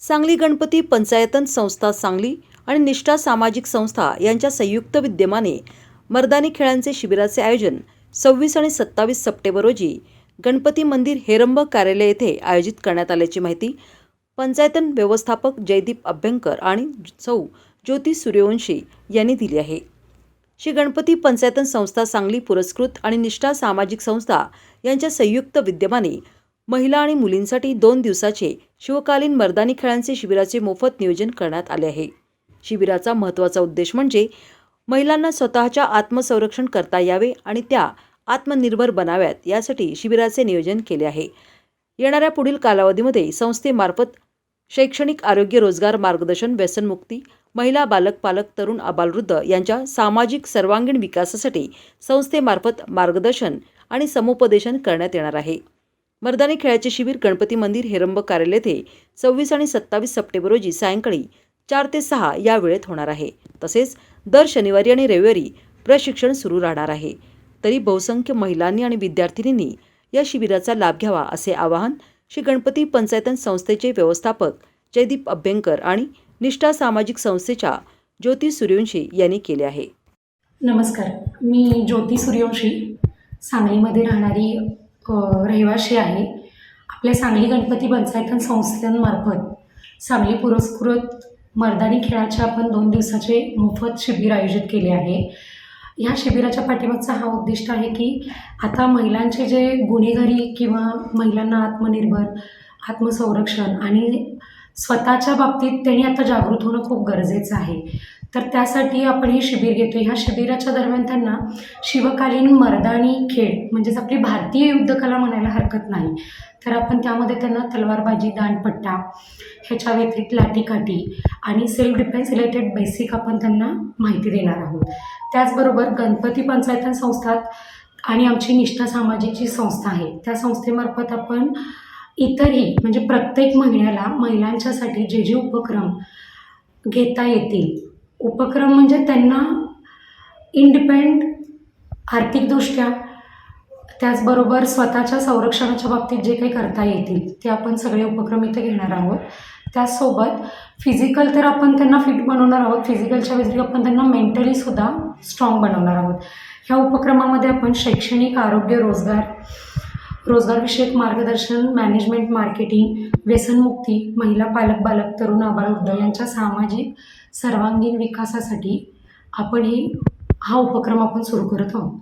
सांगली गणपती पंचायतन संस्था सांगली आणि निष्ठा सामाजिक संस्था यांच्या संयुक्त विद्यमाने मर्दानी खेळांचे शिबिराचे आयोजन सव्वीस आणि सत्तावीस सप्टेंबर रोजी गणपती मंदिर हेरंब कार्यालय येथे आयोजित करण्यात आल्याची माहिती पंचायतन व्यवस्थापक जयदीप अभ्यंकर आणि सौ ज्योती सूर्यवंशी यांनी दिली आहे. श्री गणपती पंचायतन संस्था सांगली पुरस्कृत आणि निष्ठा सामाजिक संस्था यांच्या संयुक्त विद्यमाने महिला आणि मुलींसाठी दोन दिवसाचे शिवकालीन मर्दानी खेळांचे शिबिराचे मोफत नियोजन करण्यात आले आहे. शिबिराचा महत्त्वाचा उद्देश म्हणजे महिलांना स्वतःच्या आत्मसंरक्षण करता यावे आणि त्या आत्मनिर्भर बनाव्यात यासाठी शिबिराचे नियोजन केले आहे. येणाऱ्या पुढील कालावधीमध्ये संस्थेमार्फत शैक्षणिक आरोग्य रोजगार मार्गदर्शन व्यसनमुक्ती महिला बालक पालक तरुण अबालवृद्ध यांच्या सामाजिक सर्वांगीण विकासासाठी संस्थेमार्फत मार्गदर्शन आणि समुपदेशन करण्यात येणार आहे. मर्दानी खेळाचे शिबिर गणपती मंदिर हेरंब कार्यालय येथे सव्वीस आणि सत्तावीस सप्टेंबर रोजी सायंकाळी चार ते सहा या वेळेत होणार आहे. तसेच दर शनिवारी आणि रविवारी प्रशिक्षण सुरू राहणार आहे. तरी बहुसंख्य महिलांनी आणि विद्यार्थिनींनी या शिबिराचा लाभ घ्यावा असे आवाहन श्री गणपती पंचायतन संस्थेचे व्यवस्थापक जयदीप अभ्यंकर आणि निष्ठा सामाजिक संस्थेच्या ज्योती सूर्यवंशी यांनी केले आहे. नमस्कार. मी ज्योती सूर्यवंशी. सांगलीमध्ये राहणारी रहिवाशी आहे. आपल्या सांगली गणपती पंचायतन संस्थांमार्फत सांगली पुरस्कृत मर्दानी खेळाचे आपण दोन दिवसाचे मोफत शिबिर आयोजित केले आहे. ह्या शिबिराच्या पाठीमागचा हा उद्दिष्ट आहे की आता महिलांचे जे गुन्हेगारी किंवा महिलांना आत्मनिर्भर आत्मसंरक्षण आणि स्वतःच्या बाबतीत त्यांनी आता जागृत होणं खूप गरजेचं आहे. तर त्यासाठी आपण हे शिबिर घेतो ह्या शिबिराच्या दरम्यान त्यांना शिवकालीन मर्दानी खेळ म्हणजेच आपली भारतीय युद्धकला म्हणायला हरकत नाही. तर आपण त्यामध्ये त्यांना तलवारबाजी दांडपट्टा ह्याच्या व्यतिरिक्त लाठीकाठी आणि सेल्फ डिफेन्स रिलेटेड बेसिक आपण त्यांना माहिती देणार आहोत. त्याचबरोबर गणपती पंचायतन संस्थात आणि आमची निष्ठा सामाजिकची संस्था आहे. त्या संस्थेमार्फत आपण इतरही म्हणजे प्रत्येक महिन्याला महिलांच्यासाठी जे जे उपक्रम घेता येतील. उपक्रम म्हणजे त्यांना इंडिपेंड आर्थिकदृष्ट्या त्याचबरोबर स्वतःच्या संरक्षणाच्या बाबतीत जे काही करता येतील ते आपण सगळे उपक्रम इथे घेणार आहोत. त्याचसोबत फिजिकल तर आपण त्यांना फिट बनवणार आहोत. फिजिकलच्या व्यतिरिक्त आपण त्यांना मेंटलीसुद्धा स्ट्रॉंग बनवणार आहोत. ह्या उपक्रमामध्ये आपण शैक्षणिक आरोग्य रोजगार रोजगारविषयक मार्गदर्शन मॅनेजमेंट मार्केटिंग व्यसनमुक्ती महिला पालक बालक तरुण आबालवृद्ध यांच्या सामाजिक सर्वांगीण विकासासाठी आपण ही हा उपक्रम आपण सुरू करत आहोत.